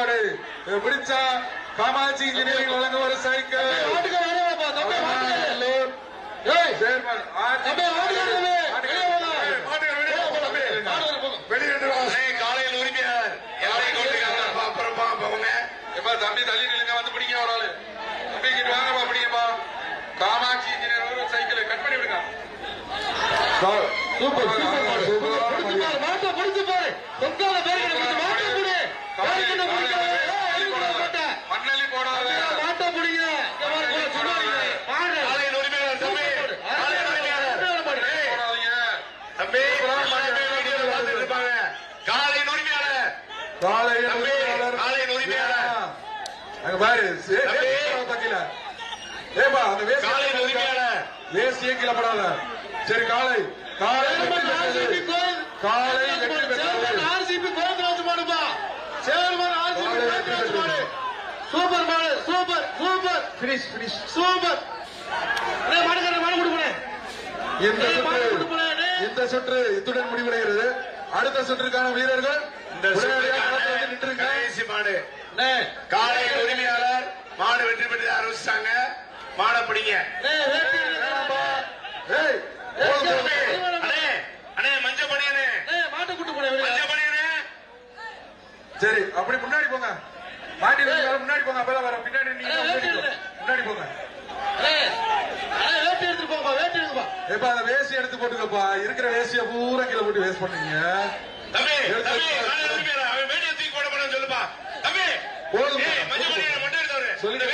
மாடு இதை பிடிச்சா காமாட்சி இன்ஜினியரிங் வழங்க ஒரு சைக்கிள். காலையில் உரிமையாளர். யாரை கொண்டு அப்புறம் எப்பா தம்பி தள்ளி நில்லுங்க வந்து பிடிங்க ஒரு ஆளு. தம்பி கிட்ட வாங்கப்பா பிடிங்கப்பா. காமாட்சி இன்ஜினியர் ஒரு சைக்கிள். கட் பண்ணி விடுங்க. சூப்பர், சூப்பர் மாடு. பிடிச்சு பாரு, மாட்டை பிடிச்சு பாரு. தொங்காத பேருக்கிட்ட பிடிச்சு மாட்டை பிடி. பேருக்கிட்ட பிடிக்காத. ஏய், அள்ளி போடாத மாட்டை. மண்ணலி போடாத மாட்டை பிடிங்க. இங்க பாரு, கூட சுடாதீங்க. மாடு. காலையில் உரிமையாளர் தம்பி காலையில் உரிமையாளர் மாடு. போடாதீங்க இருப்பாங்க காலையில் உரிமையாளர் தம்பி, உரிமையாளர். காலையில் உரிமையாளர். அங்க பாரு ஏப்பா அந்த வேஷ்டி காலையில் உரிமையாளர் வேஷ்டியே கீழே போடாத. சரி காலை. காலை. காலை வெற்றி பெற்றது. RCB கோயம்புத்தூர் மாடுப்பா. சேர்மன் வெற்றி கோயம்புத்தூர் மாடு. சூப்பர் மாடு super super. Finish, finish. Super. மாடு கொடுப்பேன். மாடு கொடுப்பேன். இந்த சுற்று இத்துடன் முடிவடைகிறது. அடுத்த சுற்றுக்கான வீரர்கள் இந்த. கடைசி மாடு. காலையில் உரிமையாளர் மாடு வெற்றி பெற்று ஆரம்பிச்சிட்டாங்க மாடை பிடிங்க. சரி அப்படி முன்னாடி போங்க. மாட்டி முன்னாடி போங்க. அப்பதான் வர பின்னாடி நீங்க எப்ப அந்த வேசி எடுத்து போட்டுக்கப்பா. இருக்கிற வேசிய பூரா கீழே போட்டு வேஸ்ட் பண்ணீங்க. தம்பி அவன் வேட்டியை தூக்கி போட போறேன்னு சொல்லுப்பா. தம்பி போதும். எடுத்தவரு சொல்லிட்டு